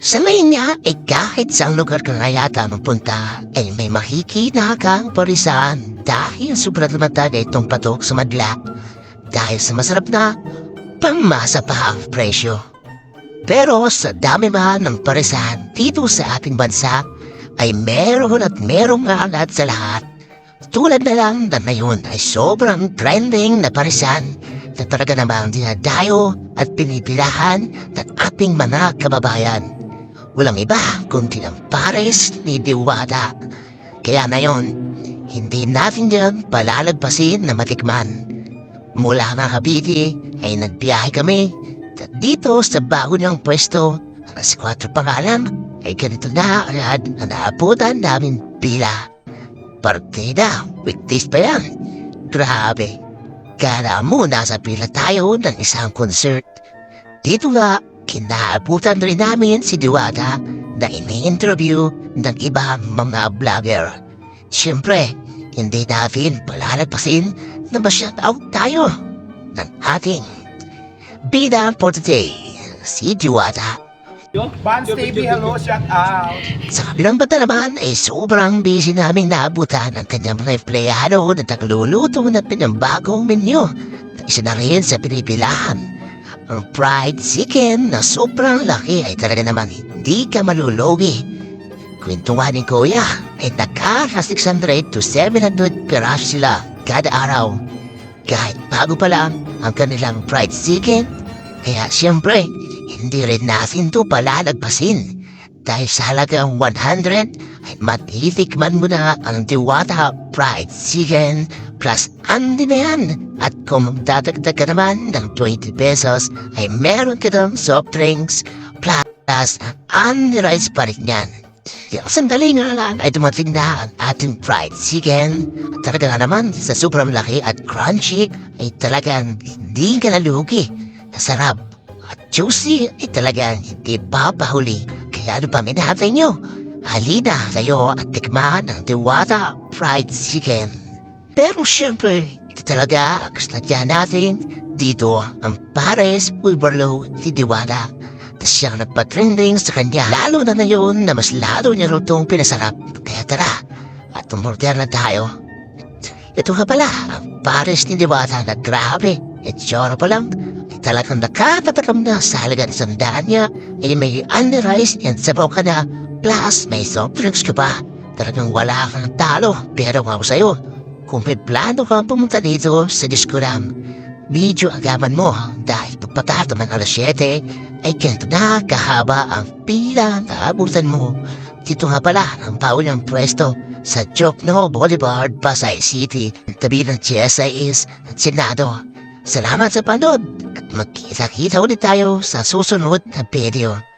Sa linya ay kahit saan lugar ka nga yata mapunta ay may makikita kang parisan dahil sobrang matag itong patok sa madla dahil sa masarap na pamasa pa ang presyo. Pero sa dami ba ng parisan dito sa ating bansa ay meron at merong alat sa lahat. Tulad na lang na ngayon ay sobrang trending na parisan na talaga namang dinadayo at pinipilahan ng ating mga kababayan. Walang iba kundi ang pares ni Diwata. Kaya ngayon, hindi natin yan palalagpasin na matikman. Mula nga Cavite ay nagbiyahe kami at dito sa bago niyang pwesto, alas 4 pangalan, ay ganito na agad na naabutan namin pila. Partida, weekdays pa yan. Grabe. Kala mo nasa pila tayo ng isang concert. Dito nga, kinaabutan rin namin si Diwata na ini-interview ng ibang mga vlogger. Siyempre, hindi natin palalagpasin na ma-shout out tayo ng ating bida for today, si Diwata. Vans TV, hello, shout out. Sa kabilang bata naman ay sobrang busy naming naabutan ang kanyang mga empleyado na nagluluto ng pinambagong menu. Isa na rin sa pinipilahan. Ang fried chicken na sobrang laki ay talaga naman hindi ka malulugi. Kwentuhan ni Kuya ay nakaka 600 to 700 piraso sila kada araw. Kahit bago pa lang ang kanilang fried chicken, kaya siyempre hindi rin natin to palalagpasin. Dahil sa halagang 100 ay matitikman mo na ang Diwata Fried Chicken plus andi na yan. At kung magdadagdag ka naman ng 20 pesos ay meron ka ng soft drinks plus andi rice pa rin yan. Yung sandali nga lang ay dumating na ang ating fried chicken. At talaga nga naman sa sobrang laki at crunchy ay talagang hindi ka nalugi. Sarap at juicy ay talagang hindi papahuli. Kaya ano pa minahantay nyo? Halina kayo at tikman ang Diwata Fried Chicken. Pero syempre, ito talaga ang gustatya natin dito ang Pares Overload ni Diwata. Tapos siyang nagpa-trending sa kanya. Lalo na ngayon na mas lalo niya rin itong pinasarap. Kaya tara, at umorder na tayo. Ito nga pala, ang Pares ni Diwata na grabe. Itsura pa lang, talagang nakatatakam na sa halagang isang daan niya. Ay may under rice and sabaw ka na. Plus, may soft drinks ka pa. Talagang wala kang talo. Pero ako sa'yo, kung may plano kang pumunta dito sa Discoram, medyo agaman mo dahil pagpatapos ng alas 7 ay ganito na kahaba ang pila na abutan mo. Dito nga pala ang paulang pwesto sa Jokno Boulevard, Pasay City, tabi ng GSIS at Senado. Salamat sa panood at magkita-kita ulit tayo sa susunod na video.